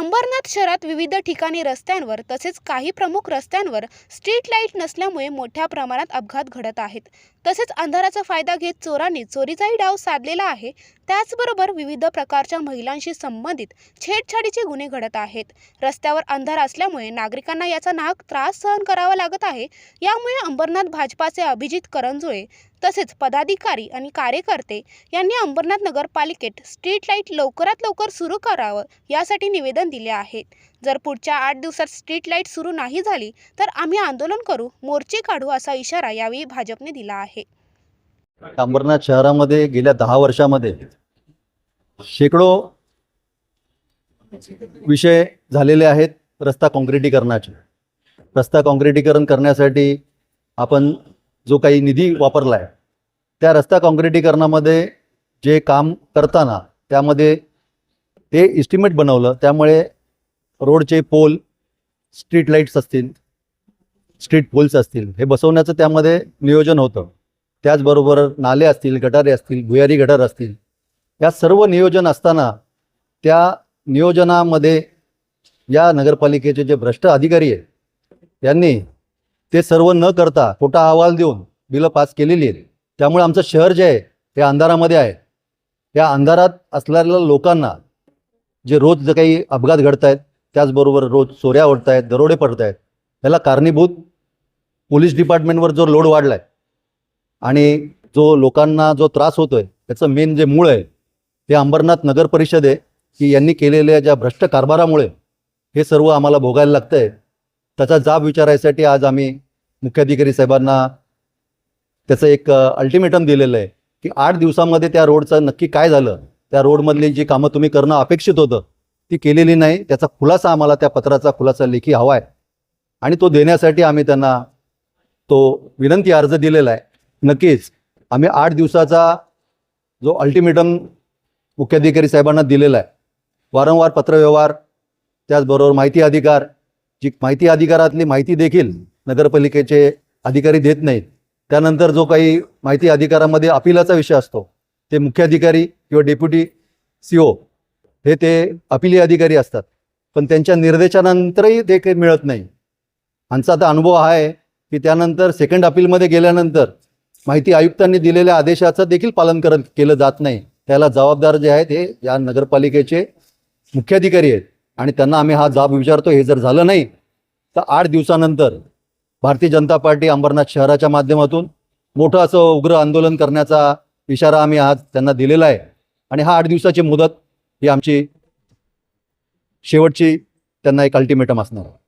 अंबरनाथ शहरात विविध ठिकाणी रस्त्यांवर तसेच काही प्रमुख रस्त्यांवर स्ट्रीट लाइट नसल्यामुळे मोठ्या प्रमाणात अपघात घडत आहेत. तसेच अंधाराचा फायदा घेत चोरांनी चोरीचाही डाव साधलेला आहे. त्याचबरोबर विविध प्रकारच्या महिलांशी संबंधित छेडछाडीचे गुन्हे घडत आहेत. रस्त्यावर अंधार असल्यामुळे नागरिकांना याचा नाहक त्रास सहन करावा लागत आहे. यामुळे अंबरनाथ भाजपाचे अभिजित करंजुळे तसेच पदाधिकारी आणि कार्यकर्ते यांनी अंबरनाथ नगरपालिकेत स्ट्रीट लाइट लवकरात लवकर सुरू करावं यासाठी निवेदन दिले आहे जर पुढच्या आठ दिवसात स्ट्रीट लाइट सुरू नाही झाली तर आम्ही आंदोलन करू मोर्चे काढू असा इशारा यावेळी भाजपने दिला आहे. अंबरनाथ शहरामध्ये गेल्या दहा वर्षामध्ये शेकडो विषय झालेले आहेत रस्ता काँक्रिटीकरणाचे रस्ता काँक्रिटीकरण करण्यासाठी आपण जो काही निधी वापरला आहे त्या रस्ता काँक्रिटीकरणामध्ये जे काम करताना त्यामध्ये ते इस्टिमेट बनवलं त्यामुळे रोडचे पोल स्ट्रीट लाईट्स असतील स्ट्रीट पोल्स असतील हे बसवण्याचं त्यामध्ये नियोजन होतं. त्याचबरोबर नाले असतील गटारे असतील भुयारी गटार असतील या सर्व नियोजन असताना त्या नियोजनामध्ये या नगरपालिकेचे जे भ्रष्ट अधिकारी आहेत यांनी ते सर्व न करता खोटा अहवाल देऊन बिलं पास केलेली आहेत. त्यामुळे आमचं शहर जे आहे ते अंधारामध्ये आहे. त्या अंधारात असलेल्या लोकांना जे रोज जे काही अपघात घडत आहेत त्याचबरोबर रोज चोऱ्या ओढत आहेत दरोडे पडत आहेत त्याला कारणीभूत पोलीस डिपार्टमेंटवर जो लोड वाढला आहे आणि जो लोकांना जो त्रास होतोय त्याचं मेन जे मूळ आहे ते अंबरनाथ नगर परिषद आहे की यांनी केलेल्या ज्या भ्रष्ट कारभारामुळे हे सर्व आम्हाला भोगायला लागतं आहे त्याचा जाब विचारायसाठी आज आम्ही मुख्याधिकारी साहेबांना त्याचं एक अल्टिमेटम दिलेलं आहे की आठ दिवसामध्ये त्या रोडचं नक्की काय झालं? त्या रोडमधली जी कामं तुम्ही करणं अपेक्षित होतं ती केलेली नाही. त्याचा खुलासा आम्हाला त्या पत्राचा खुलासा लेखी हवा आहे. आणि तो देण्यासाठी आम्ही त्यांना तो विनंती अर्ज दिलेला आहे. नक्कीच आम्ही आठ दिवसाचा जो अल्टिमेटम मुख्याधिकारी साहेबांना दिलेला आहे वारंवार पत्रव्यवहार त्याचबरोबर माहिती अधिकार जी माहिती अधिकारातली माहिती देखील नगरपालिकेचे अधिकारी देत नाहीत. त्यानंतर जो काही माहिती अधिकारामध्ये अपिलाचा विषय असतो ते मुख्याधिकारी किंवा डेप्युटी सी ओ हे ते अपिली अधिकारी असतात. पण त्यांच्या निर्देशानंतरही ते काही मिळत नाही. आमचा आता अनुभव हा आहे की त्यानंतर सेकंड अपीलमध्ये गेल्यानंतर माहिती आयुक्तांनी दिलेल्या आदेशाचं देखील पालन करत केलं जात नाही. त्याला जबाबदार जे आहेत हे या नगरपालिकेचे मुख्याधिकारी आहेत. आणि त्यांना आम्ही हा जाब विचारतो हे जर झालं नाही तर आठ दिवसानंतर भारतीय जनता पार्टी अंबरनाथ शहराच्या माध्यमातून मोठं असं उग्र आंदोलन करण्याचा इशारा आम्ही आज त्यांना दिलेला आहे. आणि हा आठ दिवसाची मुदत ही आमची शेवटची त्यांना एक अल्टिमेटम असणार आहे.